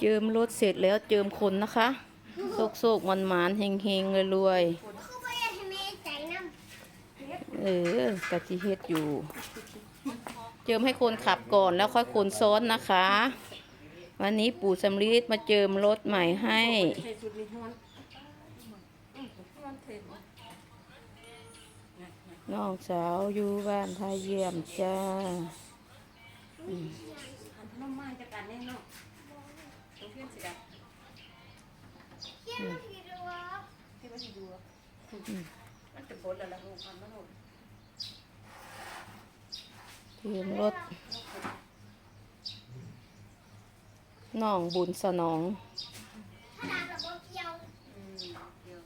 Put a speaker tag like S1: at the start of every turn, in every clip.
S1: เจิมรถเสร็จแล้วเจิมคนนะคะโศกโศกมันหมานเฮงเฮงรวย
S2: คือว่าอย
S1: เออกะจิเฮ็ดอยู่ เจิมให้คนขับก่อนแล้วค่อยคนซ้อนนะคะ วันนี้ปู่สำลีมาเจิมรถใหม่ให้
S3: น้อ
S1: งสาวอยู่บ้านทาเยี่ยมจ้า
S3: อันน้ำมันจะกันแน่เนาะตรงเพื่อนสิดับำ
S2: เที่ยงทีรู้ว่า
S3: ที่ว่าสิดูอะมันจะบดแล้วล่ะลูกอันนั้นลูก
S1: เจิมรถน้องบุญสนอง
S2: ถ้าดับระบบเกี่ยว
S3: อืมเดี๋ยว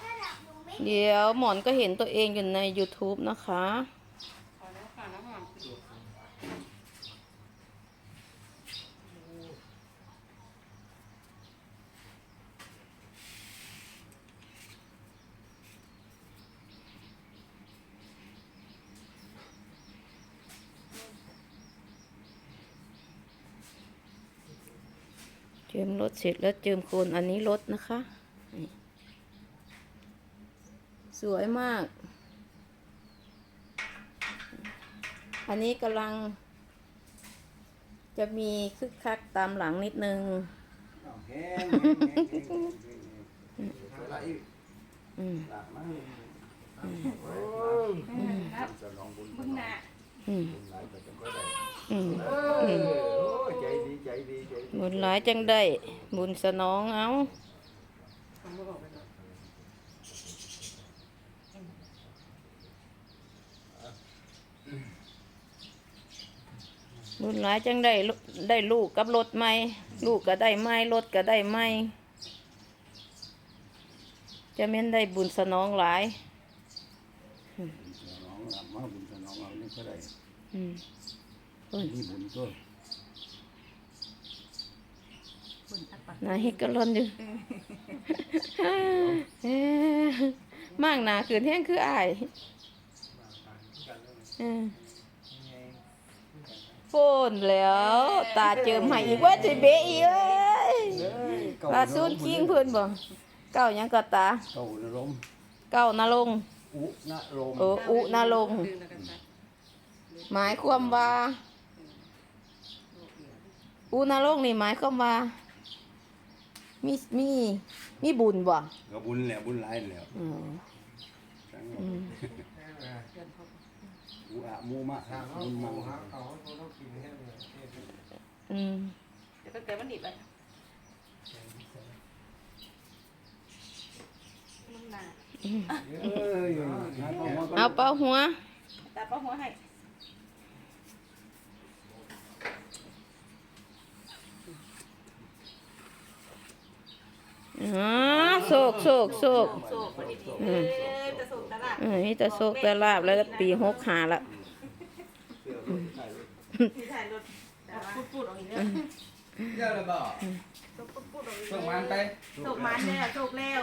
S2: ถ้าดับมึงไม่
S1: เดี๋ยวหมอนก็เห็นตัวเองอยู่ใน YouTube นะคะ
S3: พอแล้วค่ะน้ำมัน
S1: เจิมรถเสร็จแล้วเจิมโคนอันนี้รถนะคะ สวยมาก อันนี้กำลัง จะมีคึกคักตามหลังนิดนึงอืม
S4: ด้
S1: อืม
S4: เออโอ้ใจดีใจดีใจดี
S1: บุญหลายจังได้ บุญสนองเอา
S3: ผมบอกไปแล้ว
S1: บุญหลายจังได้ลูได้ลูกกับรถใหม่ลูกก็ได้ไม้รถก็ได้ไม้จะแม่นได้บุญสนองหลาย
S4: น้องหลับมาบุญจะน้องเอานี่ก็ได้
S1: อืม
S4: นี่บุญก็
S3: บึ้ งอัดปาก
S1: นาเฮดกะลอนอยู่เอ้อมากหนาขืนแห้งคืออายเออโฟนแล้ว ตาเจิมให้อีกว่าจะเบะอีกเอ้ยปลาซูนคิงเพิ่นบ่เก้าหยังก็ตา
S4: เก่านรม
S1: เก้านรงค์
S4: อุณรม
S1: โอ้อุนาลงค์
S3: ดึงแล้วกันตัด
S1: หมายความว่าอุนาลงค์นี่หมายความว่า มีมีมีบุญบ่
S4: ก็บุญแหละบุญหลายแหล้ว
S1: อืม
S4: ทั้ง
S1: อืม
S3: เดินเข้า
S4: อุอะมูมะ
S5: ทางเขา
S4: บุญมัง
S5: หาเขาเขาต้องกินให้เลย
S1: อืม
S3: เดี๋ยวก็เกิดมันหนีบไปบึ้งหน้า
S4: เอ้ยงั้นเอามาก่อน
S1: เอาเป้าหัว
S3: ตาป้าหัวให้
S1: อ๋อโศกโศกโศก
S3: โศกพอดีๆเอ้ยจะโศกตลาด
S1: เออนี่แต่โศกแต่ลาบแล้วปีหกหาละ
S3: ที่ถ่ายรถแต่ว่าพูดๆออกอีกแล้ว
S5: เยอะเลยบ่
S3: พูดๆออกอีก
S5: ส่
S3: แล้ว
S5: งมันไป
S3: โศกมันแล้วโศกแล้ว